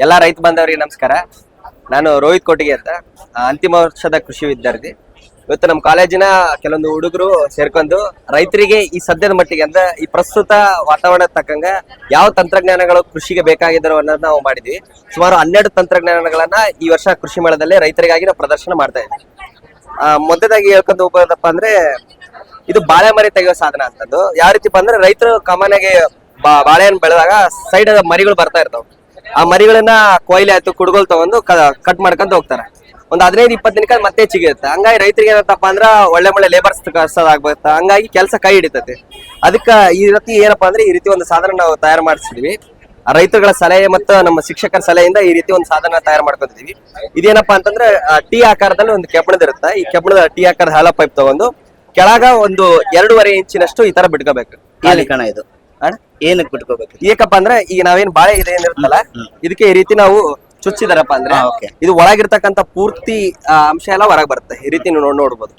ಎಲ್ಲಾ ರೈತ ಬಾಂಧವರಿಗೆ ನಮಸ್ಕಾರ. ನಾನು ರೋಹಿತ್ ಕೋಟಿಗೆ ಅಂತ. ಅಂತಿಮ ವರ್ಷದ ಕೃಷಿ ವಿದ್ಯಾರ್ಥಿ. ಇವತ್ತು ನಮ್ಮ ಕಾಲೇಜಿನ ಕೆಲವೊಂದು ಹುಡುಗರು ಸೇರ್ಕೊಂಡು ರೈತರಿಗೆ ಈ ಸದ್ಯದ ಮಟ್ಟಿಗೆ ಅಂದ್ರೆ ಈ ಪ್ರಸ್ತುತ ವಾತಾವರಣ ತಕ್ಕಂಗ ಯಾವ ತಂತ್ರಜ್ಞಾನಗಳು ಕೃಷಿಗೆ ಬೇಕಾಗಿದ್ರು ಅನ್ನೋದು ನಾವು ಮಾಡಿದ್ವಿ. ಸುಮಾರು ಹನ್ನೆರಡು ತಂತ್ರಜ್ಞಾನಗಳನ್ನ ಈ ವರ್ಷ ಕೃಷಿ ಮೇಳದಲ್ಲಿ ರೈತರಿಗಾಗಿ ನಾವು ಪ್ರದರ್ಶನ ಮಾಡ್ತಾ ಇದ್ವಿ. ಆ, ಮೊದಲಾಗಿ ಹೇಳ್ಕೊಂಡು ಹೋಗೋದಪ್ಪ ಅಂದ್ರೆ ಇದು ಬಾಳೆ ಮರಿ ತೆಗೆಯೋ ಸಾಧನ ಅಂತದ್ದು. ಯಾವ ರೀತಿಪ್ಪ ಅಂದ್ರೆ ರೈತರು ಕಾಮನ್ ಆಗಿ ಬಾಳೆಹಣ್ಣು ಬೆಳೆದಾಗ ಸೈಡ್ ಮರಿಗಳು ಬರ್ತಾ ಇರ್ತಾವ. ಆ ಮರಿಗಳನ್ನ ಕೊಯ್ಲಿ ಆಯ್ತು ಕುಡ್ಗೋಲ್ ತಗೊಂಡು ಕಟ್ ಮಾಡ್ಕೊಂತ ಹೋಗ್ತಾರೆ. ಒಂದ್ ಹದಿನೈದು ಇಪ್ಪತ್ತು ದಿನಕ್ಕೆ ಮತ್ತೆ ಚಿಗಿರುತ್ತೆ ಹಂಗಾಗಿ ರೈತರಿಗೆ ಏನಂತಪ್ಪ ಅಂದ್ರ ಒಳ್ಳೆ ಒಳ್ಳೆ ಲೇಬರ್ಸ್ ಕಳ್ಸೋದಾಗ್ಬೇಕು ಹಂಗಾಗಿ ಕೆಲಸ ಕೈ ಹಿಡಿತೈತಿ. ಅದಕ್ಕ ಈ ರೀತಿ ಏನಪ್ಪಾ ಅಂದ್ರೆ ಈ ರೀತಿ ಒಂದು ಸಾಧನ ನಾವು ತಯಾರು ಮಾಡಿಸಿದ್ವಿ. ಆ ರೈತರುಗಳ ಸಲಹೆ ಮತ್ತು ನಮ್ಮ ಶಿಕ್ಷಕರ ಸಲಹೆಯಿಂದ ಈ ರೀತಿ ಒಂದು ಸಾಧನ ತಯಾರು ಮಾಡ್ಕೊತಿದೀವಿ ಇದೇನಪ್ಪಾ ಅಂತಂದ್ರೆ ಟಿ ಆಕಾರದಲ್ಲಿ ಒಂದು ಕೆಬ್ಬಣದ ಇರುತ್ತೆ. ಈ ಕೆಬ್ಬಣದ ಟಿ ಆಕಾರದ ಹಾಲ ಪೈಪ್ ತಗೊಂಡು ಕೆಳಗ ಒಂದು ಎರಡೂವರೆ ಇಂಚಿನಷ್ಟು ಈ ತರ ಬಿಟ್ಕೋಬೇಕು. ಇದು. ಅಣ್ಣ? ಏನಕ್ಕೆ ಬಿಟ್ಕೋಬೇಕು? ಏಕಪ್ಪ ಅಂದ್ರೆ ಈಗ ನಾವೇನ್ ಬಾಳೆ ಇದೆ ಏನಿರುತ್ತಲ್ಲ ಇದಕ್ಕೆ ಈ ರೀತಿ ನಾವು ಚುಚ್ಚಿದಾರಪ್ಪ ಅಂದ್ರೆ. ಇದು ಒಳಗಿರ್ತಕ್ಕಂತ ಪೂರ್ತಿ ಅಂಶ ಎಲ್ಲ ಹೊರಗೆ ಬರುತ್ತೆ. ಈ ರೀತಿ ನೀವು ನೋಡ್ ನೋಡ್ಬೋದು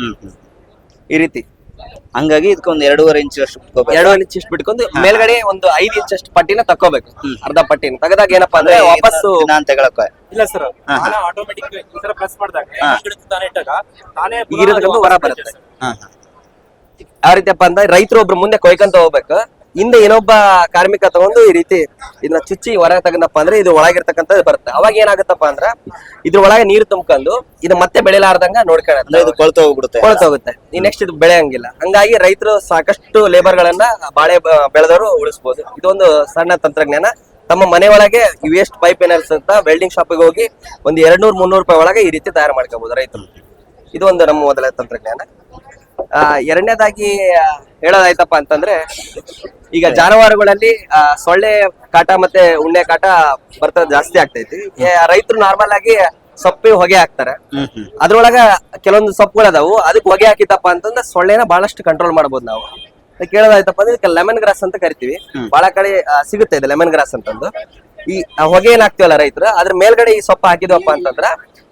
ಈ ರೀತಿ. ಹಂಗಾಗಿ ಇದಕ್ಕೆ ಒಂದು ಎರಡೂವರೆ ಇಂಚ್ ಅಷ್ಟು ಬಿಟ್ಕೋಬೇಕು. ಎರಡು ಇಂಚ್ ಇಷ್ಟು ಬಿಟ್ಕೊಂಡು ಮೇಲ್ಗಡೆ ಒಂದು ಐದು ಇಂಚ್ ಅಷ್ಟು ಪಟ್ಟಿನ ತಕೋಬೇಕು ಅರ್ಧ ಪಟ್ಟಿನ. ತೆಗೆದಾಗ ಏನಪ್ಪಾ ಅಂದ್ರೆ ವಾಪಸ್ ನಾನು ತಗೊಳಕ ಇಲ್ಲ ಸರ್. ಆಟೋಮೆಟಿಕ್ ಪ್ರೆಸ್ ಮಾಡಿದಾಗ ಹೊರ ಬರುತ್ತೆ. ಯಾವ ರೀತಿಯಪ್ಪ ಅಂದ್ರೆ ರೈತರು ಒಬ್ರು ಮುಂದೆ ಕೊಯ್ಕೊಂತ ಹೋಗ್ಬೇಕು. ಹಿಂದೆ ಏನೊಬ್ಬ ಕಾರ್ಮಿಕ ತಗೊಂಡು ಈ ರೀತಿ ಇದನ್ನ ಚುಚ್ಚಿ ಹೊರಗೆ ತಗೊಂಡಪ್ಪ ಅಂದ್ರೆ ಇದು ಒಳಗಿರ್ತಕ್ಕಂಥದ್ದು ಬರುತ್ತೆ. ಅವಾಗ ಏನಾಗುತ್ತಪ್ಪ ಅಂದ್ರ ಇದ್ರ ಒಳಗೆ ನೀರು ತುಂಬ್ಕೊಂಡು ಇದು ಮತ್ತೆ ಬೆಳೆಲಾರ್ದಂಗ ಅಂದ್ರೆ ನೋಡ್ಕೊಳ್ಳುತ್ತೆ ಇದು ಕೊಳ್ತು ಹೋಗ್ಬಿಡುತ್ತೆ. ಕೊಳ್ತ ಹೋಗುತ್ತೆ ಈ ನೆಕ್ಸ್ಟ್ ಇದು ಬೆಳೆಯಂಗಿಲ್ಲ. ಹಂಗಾಗಿ ರೈತರು ಸಾಕಷ್ಟು ಲೇಬರ್ ಗಳನ್ನ ಬಾಳೆ ಬೆಳೆದವರು ಉಳಿಸ್ಬೋದು. ಇದೊಂದು ಸಣ್ಣ ತಂತ್ರಜ್ಞಾನ. ತಮ್ಮ ಮನೆ ಒಳಗೆ ವೇಸ್ಟ್ ಪೈಪ್ ಏನರ್ಸ್ ಅಂತ ವೆಲ್ಡಿಂಗ್ ಶಾಪಿಗೆ ಹೋಗಿ ಒಂದು ಎರಡ್ ನೂರ್ ಮುನ್ನೂರು ರೂಪಾಯಿ ಒಳಗೆ ಈ ರೀತಿ ತಯಾರು ಮಾಡ್ಕೋಬಹುದು ರೈತರು. ಇದು ಒಂದು ನಮ್ಮ ಮೊದಲ ತಂತ್ರಜ್ಞಾನ. ಎರಡನೇದಾಗಿ ಹೇಳೋದಾಯ್ತಪ್ಪ ಅಂತಂದ್ರೆ ಈಗ ಜಾನುವಾರುಗಳಲ್ಲಿ ಸೊಳ್ಳೆ ಕಾಟ ಮತ್ತೆ ಉಣ್ಣೆ ಕಾಟ ಬರ್ತದ ಜಾಸ್ತಿ ಆಗ್ತೈತಿ. ರೈತರು ನಾರ್ಮಲ್ ಆಗಿ ಸೊಪ್ಪಿ ಹೊಗೆ ಹಾಕ್ತಾರೆ. ಅದ್ರೊಳಗ ಕೆಲವೊಂದು ಸೊಪ್ಪುಗಳು ಅದಾವು. ಅದಕ್ಕೆ ಹೊಗೆ ಹಾಕಿತ್ತಪ್ಪ ಅಂತಂದ್ರೆ ಸೊಳ್ಳೆನ ಬಹಳಷ್ಟು ಕಂಟ್ರೋಲ್ ಮಾಡ್ಬೋದು ನಾವು. ಅದಕ್ಕೆ ಕೇಳೋದಾಯ್ತಪ್ಪ ಅಂದ್ರೆ ಲೆಮನ್ ಗ್ರಾಸ್ ಅಂತ ಕರಿತೀವಿ. ಬಹಳ ಕಡೆ ಸಿಗುತ್ತೆ ಇದು ಲೆಮನ್ ಗ್ರಾಸ್ ಅಂತಂದು. ಈ ಹೊಗೆ ಏನ್ ಹಾಕ್ತಿವಲ್ಲ ರೈತರು ಅದ್ರ ಮೇಲ್ಗಡೆ ಈ ಸೊಪ್ಪು ಹಾಕಿದ್ವಪ್ಪ ಅಂತಂದ್ರ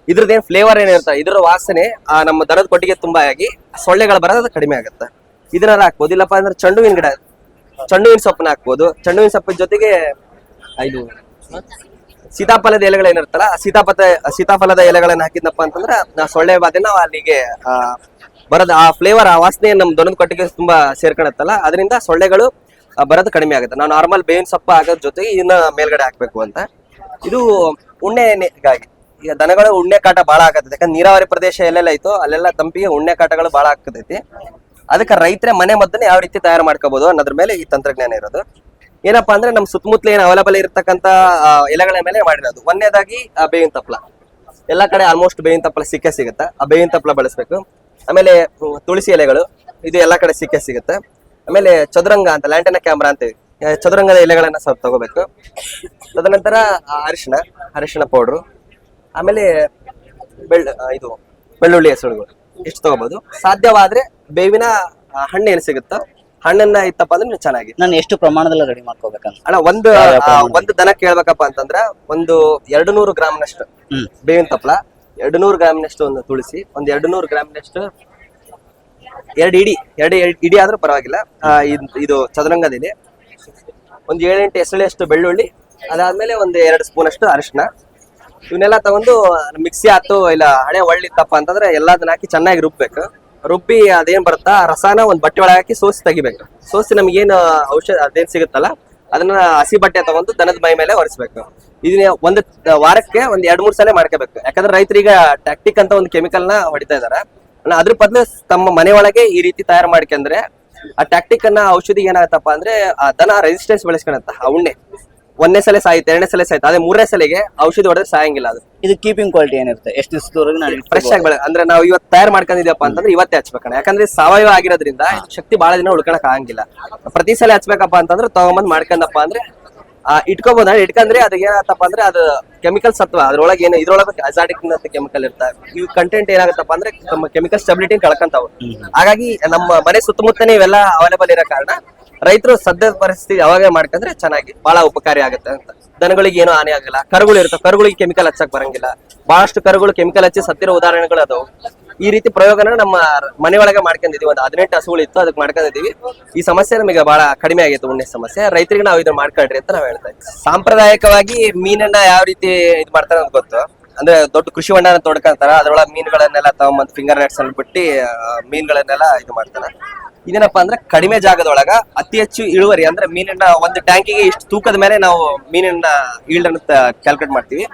ಇದ್ರದ್ದೇನ್ ಫ್ಲೇವರ್ ಏನಿರುತ್ತೆ ಇದ್ರ ವಾಸನೆ, ಆ, ನಮ್ಮ ದನದ ಕೊಟ್ಟಿಗೆ ತುಂಬಾ ಆಗಿ ಸೊಳ್ಳೆಗಳು ಬರೋದು ಕಡಿಮೆ ಆಗುತ್ತೆ. ಇದನ್ನೆಲ್ಲ ಹಾಕ್ಬೋದು. ಇಲ್ಲಪ್ಪ ಅಂದ್ರೆ ಚಂಡುವಿನ ಗಿಡ, ಚಂಡುವಿನ ಸೊಪ್ಪನ್ನ ಹಾಕ್ಬೋದು. ಚಂಡುವಿನ ಸೊಪ್ಪಿನ ಜೊತೆಗೆ ಇದು ಸೀತಾಫಲದ ಎಲೆಗಳು ಏನಿರ್ತಲ್ಲ ಸೀತಾಪತ ಸೀತಾಫಲ ಸೀತಾಫಲದ ಎಲೆಗಳನ್ನ ಹಾಕಿದ್ನಪ್ಪ ಅಂತಂದ್ರೆ ನಾ ಸೊಳ್ಳೆ ಬಾಧೆನ ಅಲ್ಲಿಗೆ ಬರೋದು, ಆ ಫ್ಲೇವರ್ ಆ ವಾಸನೆ ನಮ್ಮ ದೊಡ್ಡ ಕೊಟ್ಟಿಗೆ ತುಂಬಾ ಸೇರ್ಕೊಳತ್ತಲ್ಲ, ಅದರಿಂದ ಸೊಳ್ಳೆಗಳು ಬರೋದು ಕಡಿಮೆ ಆಗುತ್ತೆ. ನಾವು ನಾರ್ಮಲ್ ಬೇವಿನ ಸೊಪ್ಪು ಹಾಕೋದ್ ಜೊತೆಗೆ ಇದನ್ನ ಮೇಲ್ಗಡೆ ಹಾಕ್ಬೇಕು ಅಂತ. ಇದು ಉಣ್ಣೆಗಾಗಿ ಈಗ ದನಗಳು ಉಣ್ಣೆ ಕಾಟ ಬಹಳ ಆಗತ್ತೆ ಯಾಕಂದ್ರೆ ನೀರಾವರಿ ಪ್ರದೇಶ ಎಲ್ಲೆಲ್ಲ ಐತೋ, ಅಲ್ಲೆಲ್ಲ ತಂಪಿಗೆ ಉಣ್ಣೆ ಕಾಟಗಳು ಬಹಳ ಆಗ್ತೈತಿ ಅದಕ್ಕೆ ರೈತರ ಮನೆ ಮದ್ದನ್ನ ಯಾವ ರೀತಿ ತಯಾರು ಮಾಡ್ಕೋಬಹುದು ಅನ್ನೋದ್ರ ಮೇಲೆ ಈ ತಂತ್ರಜ್ಞಾನ ಇರೋದು. ಏನಪ್ಪಾ ಅಂದ್ರೆ ನಮ್ಮ ಸುತ್ತಮುತ್ತಲ ಏನು ಅವೈಲಬಲ್ ಇರತಕ್ಕಂತ ಎಲೆಗಳ ಮೇಲೆ ಮಾಡಿರೋದು. ಒಂದನೇದಾಗಿ ಬೇವಿನ ತಪ್ಪಲ. ಎಲ್ಲಾ ಕಡೆ ಆಲ್ಮೋಸ್ಟ್ ಬೇವಿನ ತಪ್ಪಲ ಸಿಕ್ಕೇ ಸಿಗುತ್ತೆ. ಆ ಬೇವಿನ ತಪ್ಪಲ ಬಳಸಬೇಕು. ಆಮೇಲೆ ತುಳಸಿ ಎಲೆಗಳು. ಇದು ಎಲ್ಲಾ ಕಡೆ ಸಿಕ್ಕೇ ಸಿಗುತ್ತೆ. ಆಮೇಲೆ ಚದುರಂಗ ಅಂತ ಲ್ಯಾಂಟನ ಕ್ಯಾಮ್ರಾ ಅಂತ ಚದುರಂಗದ ಎಲೆಗಳನ್ನ ಸ್ವಲ್ಪ ತಗೋಬೇಕು. ತದನಂತರ ಅರಿಶಿಣ ಅರಿಶಿಣ ಪೌಡ್ರು ಆಮೇಲೆ ಬೆಳ್ಳ ಇದು ಬೆಳ್ಳುಳ್ಳಿ ಹೆಸರುಗಳು. ಇಷ್ಟು ತಗೋಬಹುದು ಸಾಧ್ಯವಾದ್ರೆ ಬೇವಿನ ಹಣ್ಣು ಏನು ಸಿಗುತ್ತೋ? ಹಣ್ಣನ್ನ ಇತ್ತಪ್ಪ ಅಂದ್ರೆ ನೀವು ಚೆನ್ನಾಗಿ. ನಾನು ಎಷ್ಟು ಪ್ರಮಾಣದಲ್ಲಿ ರೆಡಿ ಮಾಡ್ಕೋಬೇಕಂತ. ಅಣ್ಣ ಒಂದು ಒಂದು ದನ ಕೇಳ್ಬೇಕಪ್ಪ ಅಂತಂದ್ರ ಒಂದು ಎರಡು ನೂರು ಗ್ರಾಮ್ನಷ್ಟು ಬೇವಿನ ತಪ್ಪಲ ಎರಡು ನೂರು ಗ್ರಾಮ್ನಷ್ಟು ಒಂದು ತುಳಸಿ ಒಂದು ಎರಡು ನೂರು ಗ್ರಾಮ್ನಷ್ಟು ಎರಡು ಇಡಿ ಎರಡು ಇಡಿ ಆದ್ರೂ ಪರವಾಗಿಲ್ಲ. ಇದ್- ಚದುರಂಗದಿದೆ ಒಂದ್ ಒಂದು ಏಳೆಂಟು ಎಸಳೆಯಷ್ಟು ಬೆಳ್ಳುಳ್ಳಿ ಅದಾದ್ಮೇಲೆ ಒಂದು ಎರಡು ಸ್ಪೂನ್ ಅಷ್ಟು ಅರಿಶಿನ ಇವನ್ನೆಲ್ಲ ತಗೊಂಡು ಮಿಕ್ಸಿ ಆತು, ಇಲ್ಲ ಹಣೆ ಒಳ್ಳಿತ್ತಪ್ಪ ಅಂತಂದ್ರೆ ಎಲ್ಲದನ್ನ ಹಾಕಿ ಚೆನ್ನಾಗಿ ರುಬ್ಬೇಕು. ರುಬ್ಬಿ ಅದೇನ್ ಬರುತ್ತಾ, ರಸಾನ ಒಂದ್ ಬಟ್ಟೆ ಒಳಗೆ ಹಾಕಿ ಸೋಸಿ ತೆಗಿಬೇಕು. ಸೋಸಿ ನಮ್ಗೇನು ಔಷಧ, ಅದೇನ್ ಸಿಗುತ್ತಲ್ಲ, ಅದನ್ನ ಹಸಿ ಬಟ್ಟೆ ತಗೊಂಡು ದನದ ಮೈ ಮೇಲೆ ಒರೆಸ್ಬೇಕು. ಇದನ್ನ ಒಂದು ವಾರಕ್ಕೆ ಒಂದ್ ಎರಡ್ ಮೂರ್ ಸಲ ಮಾಡ್ಕೋಬೇಕು. ಯಾಕಂದ್ರೆ ರೈತರೀಗ ಟ್ಯಾಕ್ಟಿಕ್ ಅಂತ ಒಂದು ಕೆಮಿಕಲ್ನ ಹೊಡಿತಾ ಇದಾರೆ. ಅದ್ರ ಬದಲು ತಮ್ಮ ಮನೆ ಒಳಗೆ ಈ ರೀತಿ ತಯಾರು ಮಾಡ್ಕೊಂಡ್ರೆ ಆ ಟ್ಯಾಕ್ಟಿಕ್ ಅನ್ನ ಔಷಧಿ ಏನಾಗತ್ತಪ್ಪ ಅಂದ್ರೆ, ಆ ದನ ರೆಸಿಸ್ಟೆನ್ಸ್ ಬೆಳೆಸ್ಕೊಳತ್ತ, ಆ ಉಣ್ಣೆ. ಒಂದನೇ ಸಲ ಸಾಯುತ್ತೆ ಎರಡನೇ ಸಲ ಸಾಯ್ತು ಅದೇ ಮೂರನೇ ಸಲಿಗೆ ಔಷಧಿ ಹೊಡೆದ್ರೆ ಸಾಯಂಗಿಲ್ಲ ಅದು. ಇದು ಕೀಪಿಂಗ್ ಕ್ವಾಲಿಟಿ ಏನಿರುತ್ತೆ? ಎಷ್ಟು ದಿವಸದವರೆಗೆ ನಾನು ಫ್ರೆಶ್ ಆಗಿ ಬೆಳೆ ಅಂದ್ರೆ ನಾವು ಇವತ್ತು ತಯಾರು ಮಾಡ್ಕೊಂಡಿದ್ಯಪ್ಪ ಅಂತಂದ್ರೆ ಇವತ್ತೇ ಹಚ್ಬೇಕಣ ಯಾಕಂದ್ರೆ ಸಾವಯವ ಆಗಿರೋದ್ರಿಂದ ಶಕ್ತಿ ಬಹಳ ದಿನ ಉಳ್ಕೊಳಕ್ ಆಗಂಗಿಲ್ಲ. ಪ್ರತಿ ಸಲ ಹಚ್ಬೇಕಪ್ಪ ಅಂತಂದ್ರೆ ತಗೊಂಬಂದ್ ಮಾಡ್ಕೊಂಡಪ್ಪ ಅಂದ್ರೆ ಆ ಇಟ್ಕೋಬಹುದು ಇಟ್ಕಂದ್ರೆ ಅದಕ್ಕೆ ಏನಾಗತ್ತಪ್ಪ ಅಂದ್ರೆ ಅದು ಕೆಮಿಕಲ್ ಸತ್ವ. ಅದ್ರೊಳಗೆ ಏನು ಇದ್ರೊಳಗೆ ಅಜಾಟಿಕ್ ಅಂತ ಕೆಮಿಕಲ್ ಇರ್ತಾರೆ ಇವ್ ಕಂಟೆಂಟ್ ಏನಾಗತ್ತಪ್ಪ ಅಂದ್ರೆ ನಮ್ಮ ಕೆಮಿಕಲ್ ಸ್ಟೆಬಿಲಿಟಿ ಕಳ್ಕೊಂತಾವ. ಹಾಗಾಗಿ ನಮ್ಮ ಮನೆ ಸುತ್ತಮುತ್ತನೇ ಇವೆಲ್ಲ ಅವೈಲೇಬಲ್ ಇರೋ ಕಾರಣ ರೈತರು ಸದ್ಯದ ಪರಿಸ್ಥಿತಿ ಅವಾಗೇ ಮಾಡ್ಕೊಂಡ್ರೆ ಚೆನ್ನಾಗಿ ಬಹಳ ಉಪಕಾರಿ ಆಗುತ್ತೆ ಅಂತ. ದನಗಳಿಗೆ ಏನೂ ಹಾನಿ ಆಗಲ್ಲ. ಕರುಗಳು ಇರ್ತವೆ ಕರುಗಳಿಗೆ ಕೆಮಿಕಲ್ ಹಚ್ಚಕ್ ಬರಂಗಿಲ್ಲ. ಬಹಳಷ್ಟು ಕರುಗಳು ಕೆಮಿಕಲ್ ಹಚ್ಚಿ ಸತ್ತಿರೋ ಉದಾಹರಣೆಗಳು ಅದಾವು. ಈ ರೀತಿ ಪ್ರಯೋಗನ ನಮ್ಮ ಮನೆ ಒಳಗೆ ಮಾಡ್ಕೊಂಡಿದೀವಿ. ಒಂದು ಹದಿನೆಂಟು ಹಸುಗಳು ಇತ್ತು, ಅದಕ್ಕೆ ಮಾಡ್ಕೊಂಡಿದೀವಿ. ಈ ಸಮಸ್ಯೆ ನಮಗೆ ಬಹಳ ಕಡಿಮೆ ಆಗೈತೆ ಉಣ್ಣೆ ಸಮಸ್ಯೆ. ರೈತರಿಗೆ ನಾವು ಇದನ್ನ ಮಾಡ್ಕೊಳ್ರಿ ಅಂತ ನಾವು ಹೇಳ್ತಾ ಇದ್ದೀವಿ ಸಾಂಪ್ರದಾಯಿಕವಾಗಿ ಮೀನನ್ನ ಯಾವ ರೀತಿ ಇದು ಮಾಡ್ತಾರೆ ಅಂತ ಗೊತ್ತು. ಅಂದ್ರೆ ದೊಡ್ಡ ಕೃಷಿ ಹೊಂಡನ ತೊಡ್ಕೊಂತಾರ. ಅದ್ರೊಳಗೆ ಮೀನುಗಳನ್ನೆಲ್ಲ ತಗೊಂಬಂದು ಫಿಂಗರ್ ನೆಟ್ಸ್ ಅಲ್ಲಿ ಬಿಟ್ಟು ಮೀನುಗಳನ್ನೆಲ್ಲ ಇದು ಮಾಡ್ತಾರ. ಇದೇನಪ್ಪಾ ಅಂದ್ರೆ ಕಡಿಮೆ ಜಾಗದೊಳಗ ಅತಿ ಹೆಚ್ಚು ಇಳುವರಿ ಅಂದ್ರೆ ಮೀನನ್ನ ಒಂದು ಟ್ಯಾಂಕಿಗೆ ಇಷ್ಟು ತೂಕದ ಮೇಲೆ ನಾವು ಮೀನಿನ ಈಲ್ಡ್ ಅನ್ನು ಕ್ಯಾಲ್ಕುಲೇಟ್ ಮಾಡ್ತೀವಿ.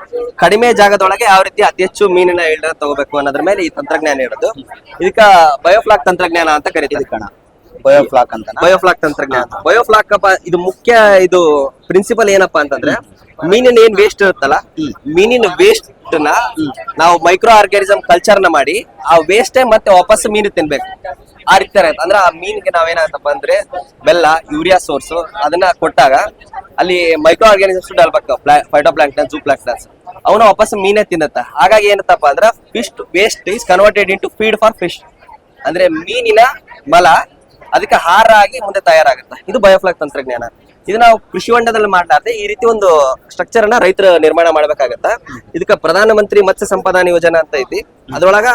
ಕಡಿಮೆ ಜಾಗದೊಳಗೆ ಯಾವ ರೀತಿ ಅತಿ ಹೆಚ್ಚು ಮೀನಿನ ಈಲ್ಡ್ ತಗೋಬೇಕು ಅನ್ನೋದ್ರ ಮೇಲೆ ಈ ತಂತ್ರಜ್ಞಾನ ಇರೋದು ಇದಕ್ಕ ಬಯೋಫ್ಲಾಕ್ ತಂತ್ರಜ್ಞಾನ ಅಂತ ಕರಿತೀವಿ ಕಣ ಬಯೋಫ್ಲಾಕ್ ಅಂತ ಬಯೋಫ್ಲಾಕ್ ತಂತ್ರಜ್ಞಾನ. ಬಯೋಫ್ಲಾಕ್ ಅಪ್ಪ ಇದು ಮುಖ್ಯ ಇದು ಪ್ರಿನ್ಸಿಪಲ್ ಏನಪ್ಪಾ ಅಂತಂದ್ರೆ ಮೀನಿನ ಏನ್ ವೇಸ್ಟ್ ಇರುತ್ತಲ್ಲ ಮೀನಿನ ವೇಸ್ಟ್ನ ನಾವು ಮೈಕ್ರೋ ಆರ್ಗಾನಿಸಮ್ ಕಲ್ಚರ್ನ ಮಾಡಿ ಆ ವೇಸ್ಟೇ ಮತ್ತೆ ವಾಪಸ್ ಮೀನು ತಿನ್ಬೇಕು. ಆ ರೀತಿ ಅಂದ್ರೆ ಆ ಮೀನಿಗೆ ನಾವೇನಾಗತ್ತಪ್ಪ ಅಂದ್ರೆ ಬೆಲ್ಲ, ಯೂರಿಯಾ ಸೋರ್ಸ್ ಅದನ್ನ ಕೊಟ್ಟಾಗ ಅಲ್ಲಿ micro organisms develop phytoplankton zooplanktons ಅವನ ವಾಪಸ್ ಮೀನೇ ತಿನ್ನತ್ತ. ಹಾಗಾಗಿ ಏನತ್ತಪ್ಪ ಅಂದ್ರೆ fish waste is converted into feed for fish ಅಂದ್ರೆ ಮೀನಿನ ಮಲ ಅದಕ್ಕೆ ಹಾರ ಆಗಿ ಮುಂದೆ ತಯಾರಾಗುತ್ತೆ. ಇದು ಬಯೋಫ್ಲಾಕ್ ತಂತ್ರಜ್ಞಾನ. ಇದು ನಾವು ಕೃಷಿ ಹೊಂಡದಲ್ಲಿ ಮಾಡ್ಲಾರ್ದೆ ಈ ರೀತಿ ಒಂದು ಸ್ಟ್ರಕ್ಚರ್ ಅನ್ನ ರೈತರು ನಿರ್ಮಾಣ ಮಾಡ್ಬೇಕಾಗತ್ತ. ಇದಕ್ಕೆ ಪ್ರಧಾನ ಮಂತ್ರಿ ಮತ್ಸ್ಯ ಸಂಪದಾನ ಯೋಜನಾ ಅಂತ ಐತಿ. ಅದ್ರೊಳಗ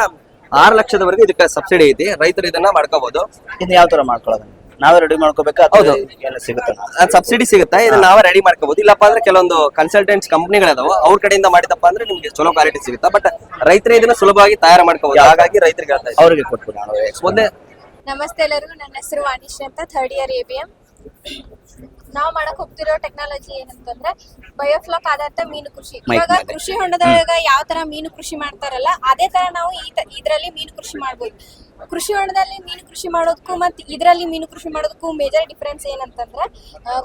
ಆರು ಲಕ್ಷದವರೆಗೆ ಇದಕ್ಕೆ ಸಬ್ಸಿಡಿ ಐತಿ. ರೈತರು ಇದನ್ನ ಮಾಡ್ಕೋಬಹುದು ಇನ್ನು ಯಾವ ತರ ಮಾಡ್ಕೊಳ್ಳೋದು? ನಾವೇ ರೆಡಿ ಮಾಡ್ಕೋಬೇಕಾ ಹೌದು. ಎಲ್ಲ ಸಿಗುತ್ತೆ? ಸಬ್ಸಿಡಿ ಸಿಗುತ್ತೆ? ಇದನ್ನ ನಾವೇ ರೆಡಿ ಮಾಡ್ಕೋಬಹುದು ಇಲ್ಲಪ್ಪ ಅಂದ್ರೆ ಕೆಲವೊಂದು ಕನ್ಸಲ್ಟೆಂಟ್ಸ್ ಕಂಪ್ನಿಗಳದಾವ ಅವ್ರ ಕಡೆಯಿಂದ ಮಾಡಿದಪ್ಪ ಅಂದ್ರೆ ನಿಮ್ಗೆ ಚಲೋ ಕ್ವಾಲಿಟಿ ಸಿಗುತ್ತೆ? ಬಟ್ ರೈತರೇ ಇದನ್ನ ಸುಲಭವಾಗಿ ತಯಾರು ಮಾಡ್ಕೋಬಹುದು ಹಾಗಾಗಿ ರೈತರಿಗೆ ಹೇಳ್ತಾ ಇದ್ದೀನಿ. ಅವ್ರಿಗೆ ನಾವು ಒಂದೇ ನಮಸ್ತೆ ಎಲ್ಲರಿಗೂ ನನ್ನ ಹೆಸರು ವಾಣಿಶ್ ಅಂತ third year A B M ನಾವು ಮಾಡಕ್ ಹೋಗ್ತಿರೋ ಟೆಕ್ನಾಲಜಿ ಏನಂತಂದ್ರೆ ಬಯೋಫ್ಲಾಕ್ ಆಧಾರಿತ ಮೀನು ಕೃಷಿ. ಇವಾಗ ಕೃಷಿ ಹೊಂಡದೊಳಗ ಯಾವ ತರ ಮೀನು ಕೃಷಿ ಮಾಡ್ತಾರಲ್ಲ ಅದೇ ತರ ನಾವು ಈ ತ- ಇದ್ರಲ್ಲಿ ಮೀನು ಕೃಷಿ ಮಾಡ್ಬೋದು. ಕೃಷಿ ಹೊಂಡದಲ್ಲಿ ಮೀನು ಕೃಷಿ ಮಾಡೋದಕ್ಕೂ ಮತ್ತೆ ಇದರಲ್ಲಿ ಮೀನು ಕೃಷಿ ಮಾಡೋದಕ್ಕೂ ಮೇಜರ್ ಡಿಫ್ರೆನ್ಸ್ ಏನಂತಂದ್ರೆ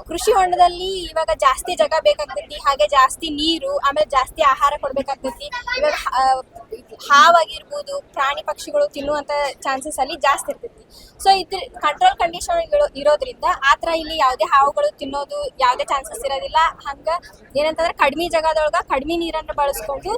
ಕೃಷಿ ಹೊಂಡದಲ್ಲಿ ಇವಾಗ ಜಾಸ್ತಿ ಜಾಗ ಬೇಕಾಗ್ತೈತಿ, ಹಾಗೆ ಜಾಸ್ತಿ ನೀರು, ಆಮೇಲೆ ಜಾಸ್ತಿ ಆಹಾರ ಕೊಡ್ಬೇಕಾಗ್ತೈತಿ. ಇವಾಗ ಹಾವಾಗಿರ್ಬೋದು, ಪ್ರಾಣಿ ಪಕ್ಷಿಗಳು ತಿನ್ನುವಂತ ಚಾನ್ಸಸ್ ಅಲ್ಲಿ ಜಾಸ್ತಿ ಇರ್ತೈತಿ. ಸೊ ಇದ್ರ ಕಂಟ್ರೋಲ್ ಕಂಡೀಷನ್ ಇರೋದ್ರಿಂದ ಆ ಥರ ಇಲ್ಲಿ ಯಾವುದೇ ಹಾವುಗಳು ತಿನ್ನೋದು ಯಾವುದೇ ಚಾನ್ಸಸ್ ಇರೋದಿಲ್ಲ. ಹಂಗ ಏನಂತಂದ್ರೆ ಕಡಿಮೆ ಜಾಗದೊಳಗ ಕಡಿಮೆ ನೀರನ್ನು ಬಳಸ್ಕೊಂಡು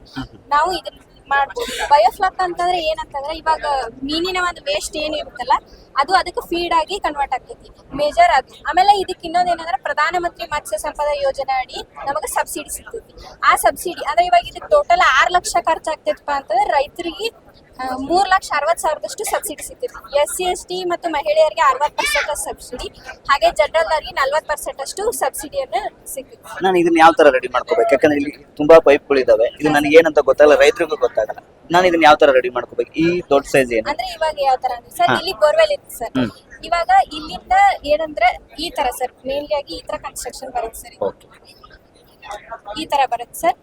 ನಾವು ಇದನ್ನ ಮಾಡ್ಬೋದು. ಬಯೋಫ್ಲಾಕ್ ಅಂತಂದ್ರೆ ಏನಂತಂದ್ರೆ ಇವಾಗ ಮೀನಿನ ಒಂದು ವೇಸ್ಟ್ ಏನಿರುತ್ತಲ್ಲ ಅದು ಅದಕ್ಕೆ ಫೀಡ್ ಆಗಿ ಕನ್ವರ್ಟ್ ಆಗ್ತೈತಿ. ಮೇಜರ್ ಅದು. ಆಮೇಲೆ ಇದಕ್ಕೆ ಇನ್ನೊಂದೇನಂದ್ರೆ ಪ್ರಧಾನಮಂತ್ರಿ ಮತ್ಸ್ಯ ಸಂಪದ ಯೋಜನೆ ಅಡಿ ನಮಗೆ ಸಬ್ಸಿಡಿ ಸಿಗ್ತೈತಿ. ಆ ಸಬ್ಸಿಡಿ ಅಂದ್ರೆ ಇವಾಗ ಇದಕ್ಕೆ ಟೋಟಲ್ ಆರ್ ಲಕ್ಷ ಖರ್ಚಾಗ್ತೈತಪ್ಪ ಅಂತಂದ್ರೆ ರೈತರಿಗೆ ಮೂರ್ ಲಕ್ಷ ಅರವತ್ ಸಾವಿರದಷ್ಟು ಸಬ್ಸಿಡಿ ಸಿಗ್ತಿತ್ತು ಎಸ್ ಸಿ ಎಸ್ ಟಿ ಮತ್ತು ಮಹಿಳೆಯರಿಗೆ ಅರವತ್ತು ಪರ್ಸೆಂಟ್ ಸಬ್ಸಿಡಿ ಹಾಗೆ ಜನರಲ್ ಆಗಿ ನಲ್ವತ್ತು ಪರ್ಸೆಂಟ್ ಅಷ್ಟು ಸಬ್ಸಿಡಿಯನ್ನು ಸಿಗ್ತಿತ್ತು ನಾನು ಇದನ್ನ ಯಾವ ತರ ರೆಡಿ ಮಾಡ್ಕೋಬೇಕು? ಯಾಕಂದ್ರೆ ಇಲ್ಲಿ ತುಂಬಾ ಪೈಪ್ಗಳಿದಾವೆ ಇದು ನನಗೆ ಏನಂತ ಗೊತ್ತಾಗಲ್ಲ ರೈತರಿಗೂ ಗೊತ್ತಾಗಲ್ಲ. ನಾನು ಇದನ್ನ ಯಾವ ತರ ರೆಡಿ ಮಾಡ್ಕೋಬೇಕು? ಈ ದೊಡ್ಡ ಸೈಜ್ ಏನು? ಅಂದ್ರೆ ಇವಾಗ ಯಾವ ತರ ಅಂದ್ರೆ ಸರ್ ಇಲ್ಲಿ ಬೋರ್ವೆಲ್ ಇತ್ತು ಸರ್. ಇವಾಗ ಇಲ್ಲಿಂದ ಏನಂದ್ರೆ ಈ ತರ ಸರ್ ಮೇನ್ಲಿ ಆಗಿ ಈ ತರ ಕನ್ಸ್ಟ್ರಕ್ಷನ್ ಬರುತ್ತೆ ಸರ್ ಓಕೆ ಈ ತರ ಬರುತ್ತೆ ಸರ್.